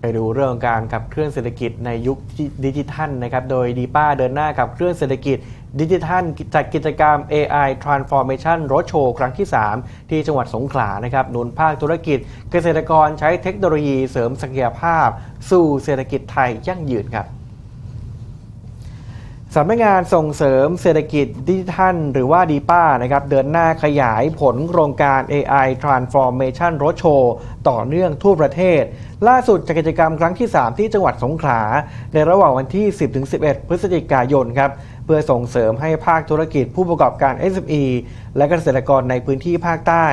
ไปดูเรื่องการขับเคลื่อนเศรษฐกิจในยุคดิจิทัลนะครับ โดยดีป้าเดินหน้าขับเคลื่อนเศรษฐกิจดิจิทัลจัดกิจกรรม AI Transformation Roadshow ครั้งที่ 3 ที่จังหวัดสงขลานะครับหนุนภาคธุรกิจ เกษตรกรใช้เทคโนโลยีเสริมศักยภาพ สู่เศรษฐกิจไทยยั่งยืนครับ สำนักงานส่งเสริมเศรษฐกิจดิจิทัลหรือว่าดีป้านะครับเดินหน้าขยายผลโครงการ AI Transformation Roadshow ต่อเนื่องทั่วประเทศ ล่าสุดจากกิจกรรมครั้งที่ 3 ที่จังหวัดสงขลา ในระหว่างวันที่ 10-11 พฤศจิกายนครับเพื่อส่งเสริมให้ภาคธุรกิจผู้ประกอบการ SME และเกษตรกรในพื้นที่ภาคใต้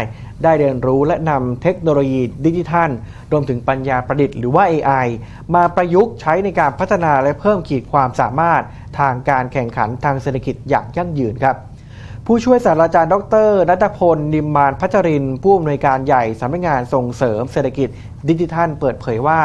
ได้เรียนรู้และนำเทคโนโลยีดิจิทัล รวมถึงปัญญาประดิษฐ์หรือว่า AI มาประยุกต์ใช้ในการพัฒนาและเพิ่มขีดความสามารถ ทางการแข่งขันทางเศรษฐกิจอย่างยั่งยืนครับผู้ช่วยศาสตราจารย์ดรนัทพล นิมมานพัชริน ผู้อำนวยการใหญ่สำนักงานส่งเสริมเศรษฐกิจดิจิทัล เปิดเผยว่า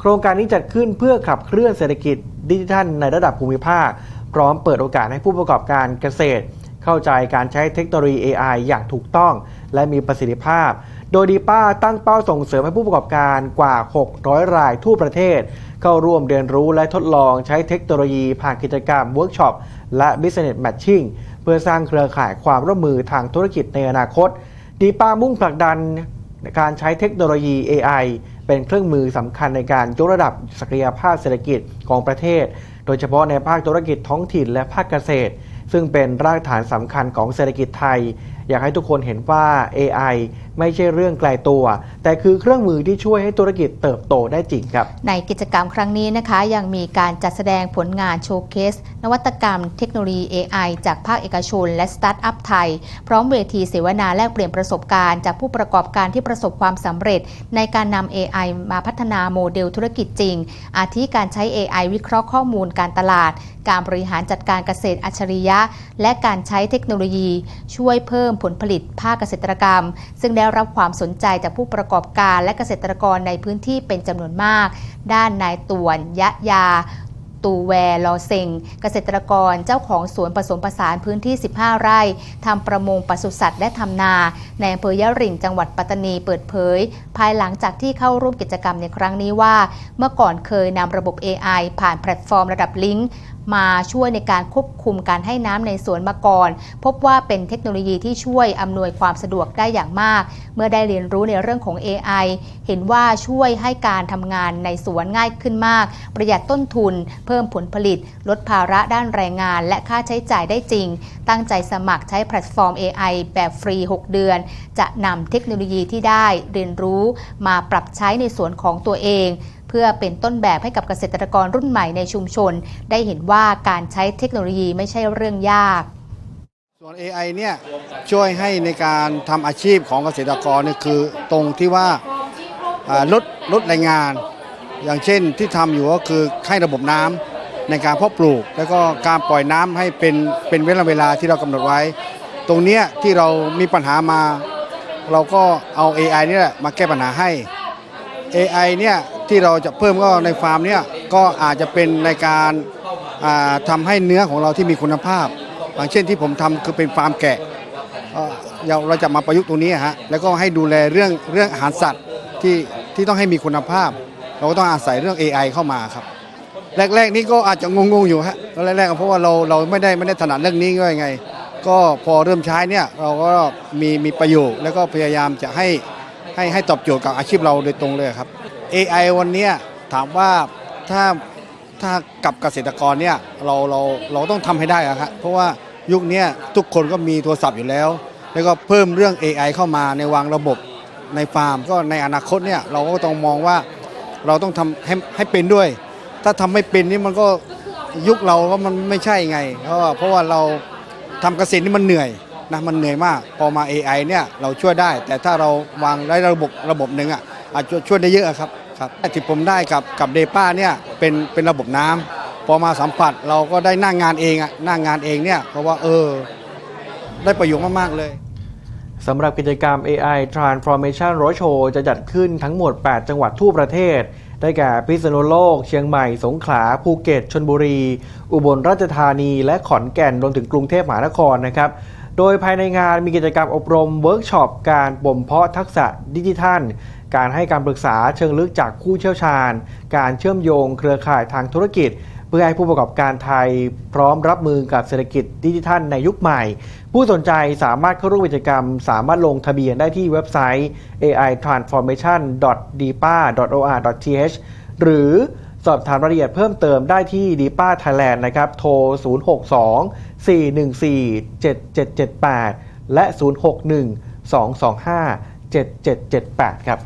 โครงการนี้จัดขึ้นเพื่อขับเคลื่อนเศรษฐกิจดิจิทัล ในระดับภูมิภาค พร้อมเปิดโอกาสให้ผู้ประกอบการเกษตร เข้าใจการใช้เทคโนโลยี AI อย่างถูกต้อง และมีประสิทธิภาพ โดยดีป้าตั้งเป้าส่งเสริมให้ผู้ประกอบการกว่า 600 รายทั่วประเทศ เข้าร่วมเรียนรู้และทดลองใช้เทคโนโลยีผ่านกิจกรรมเวิร์กช็อปและ Business Matching เพื่อสร้างเครือข่ายความร่วมมือทางธุรกิจในอนาคต ดีป้ามุ่งผลักดันการใช้เทคโนโลยี AI เป็นเครื่องมือสำคัญในการยกระดับศักยภาพเศรษฐกิจของประเทศ โดยเฉพาะในภาคธุรกิจท้องถิ่นและภาคเกษตร ซึ่งเป็นรากฐานสำคัญของเศรษฐกิจไทย อยากให้ทุกคนเห็นว่า AI ไม่ใช่เรื่องไกลตัว แต่คือเครื่องมือที่ช่วยให้ธุรกิจเติบโตได้จริงครับ ในกิจกรรมครั้งนี้นะคะ ยังมีการจัดแสดงผลงานโชว์เคส นวัตกรรมเทคโนโลยี AI จากภาคเอกชน และสตาร์ทอัพไทย พร้อมเวทีเสวนาแลกเปลี่ยนประสบการณ์จากผู้ประกอบการที่ประสบความสำเร็จ ในการนำ AI มาพัฒนาโมเดลธุรกิจจริง อาทิการใช้ AI วิเคราะห์ข้อมูลการตลาด การบริหารจัดการเกษตรอัจฉริยะ และการใช้เทคโนโลยี ช่วยเพิ่มผลผลิตภาคเกษตรกรรม ซึ่งได้รับความสนใจจากผู้ประกอบการและเกษตรกรในพื้นที่เป็นจำนวนมาก ด้านนายตวนยะยาตูแวลอเซงเกษตรกรเจ้าของสวนผสมผสานพื้นที่ 15 ไร่ทำประมงปศุสัตว์และทำนา ในอำเภอยะริ่งจังหวัดปัตตานีเปิดเผย ภายหลังจากที่เข้าร่วมกิจกรรมในครั้งนี้ว่า เมื่อก่อนเคยนำระบบ AI ผ่านแพลตฟอร์มระดับลิงก์ มาช่วยในการควบคุมการให้น้ำในสวนมาก่อน พบว่าเป็นเทคโนโลยีที่ช่วยอำนวยความสะดวกได้อย่างมาก เมื่อได้เรียนรู้ในเรื่องของ AI เห็นว่าช่วยให้การทำงานในสวนง่ายขึ้นมาก ประหยัดต้นทุน เพิ่มผลผลิต ลดภาระด้านแรงงาน และค่าใช้จ่ายได้จริง ตั้งใจสมัครใช้แพลตฟอร์ม AI แบบฟรี 6 เดือน จะนำเทคโนโลยีที่ได้เรียนรู้มาปรับใช้ในสวนของตัวเอง เพื่อเป็นต้นแบบให้กับเกษตรกรรุ่นใหม่ในชุมชน ได้เห็นว่าการใช้เทคโนโลยีไม่ใช่เรื่องยาก ส่วน AI เนี่ยช่วยให้ในการทำอาชีพของเกษตรกรเนี่ยคือตรงที่ว่าลดลดแรงงาน อย่างเช่นที่ทำอยู่ก็คือให้ระบบน้ำในการเพาะปลูก แล้วก็การปล่อยน้ำให้เป็นเป็นเวลาเวลาที่เรากำหนดไว้ ตรงเนี้ยที่เรามีปัญหามา เราก็เอา AI เนี่ยมาแก้ปัญหาให้ AI เนี่ย ที่เราจะเพิ่มก็ในฟาร์มเนี่ยก็อาจจะเป็นในการาทำให้เนื้อของเราที่มีคุณภาพอย่างเช่นที่ผมทำคือเป็นฟาร์มแกะเราเราจะมาประยุกต์ตรงนี้ฮะแล้วก็ให้ดูแลเรื่องเรื่องอาหารสัตว์ที่ที่ต้องให้มีคุณภาพ เราก็ต้องอาศัยเรื่อง AI เข้ามาครับ แรก ๆ นี่ก็อาจจะงงๆอยู่ฮะแรกๆเพราะว่าเราเราไม่ได้ไม่ได้ถนัดเรื่องนี้ก็ยังไง ก็พอเริ่มใช้เนี่ยเราก็มีมีประโยชน์แล้วก็พยายามจะให้ให้ให้ตอบโจทย์กับอาชีพเราโดยตรงเลยครับ AI วันเนี้ยถามว่าถ้าถ้ากับเกษตรกรเนี่ยเราเราเราต้องทำให้ได้อะครับเพราะว่ายุคเนี้ยทุกคนก็มีโทรศัพท์อยู่แล้ว แล้วก็เพิ่มเรื่อง AI เข้ามาในวางระบบในฟาร์ม ก็ในอนาคตเนี่ยเราก็ต้องมองว่าเราต้องทำให้ให้เป็นด้วย ถ้าทำไม่เป็นนี่มันก็ยุคเราก็มันไม่ใช่ไง เพราะว่าเพราะว่าเราทำเกษตรนี่มันเหนื่อยนะมันเหนื่อยมาก พอมา AI เนี่ยเราช่วยได้ แต่ถ้าเราวางได้ระบบระบบหนึ่งอะ อาจจะช่วยได้เยอะครับครับที่ผมได้กับกับเดป้าเนี่ยเป็นเป็นระบบน้ำพอมาสัมผัสเราก็ได้นั่งงานเองอะนั่งงานเองเนี่ยเพราะว่าเออ ได้ประโยชน์มาก ๆ เลยสำหรับกิจกรรม AI Transformation Roadshow จะจัดขึ้นทั้งหมด 8 จังหวัดทั่วประเทศ ได้แก่พิษณุโลก เชียงใหม่ สงขลา ภูเก็ต ชนบุรี อุบลราชธานี และขอนแก่น รวมถึงกรุงเทพมหานครนะครับ โดยภายในงานมีกิจกรรมอบรมเวิร์กช็อปการบ่มเพาะทักษะดิจิทัล การให้การปรึกษาเชิงลึกจากผู้เชี่ยวชาญ การเชื่อมโยงเครือข่ายทางธุรกิจ เพื่อให้ผู้ประกอบการไทย พร้อมรับมือกับเศรษฐกิจดิจิทัลในยุคใหม่ ผู้สนใจสามารถเข้าร่วมกิจกรรม สามารถลงทะเบียนได้ที่เว็บไซต์ ai-transformation.dpa.or.th หรือสอบถามรายละเอียดเพิ่มเติมได้ที่ดีป้าไทยแลนด์นะครับ โทร 062 414 7778 และ 061 225 7778 ครับ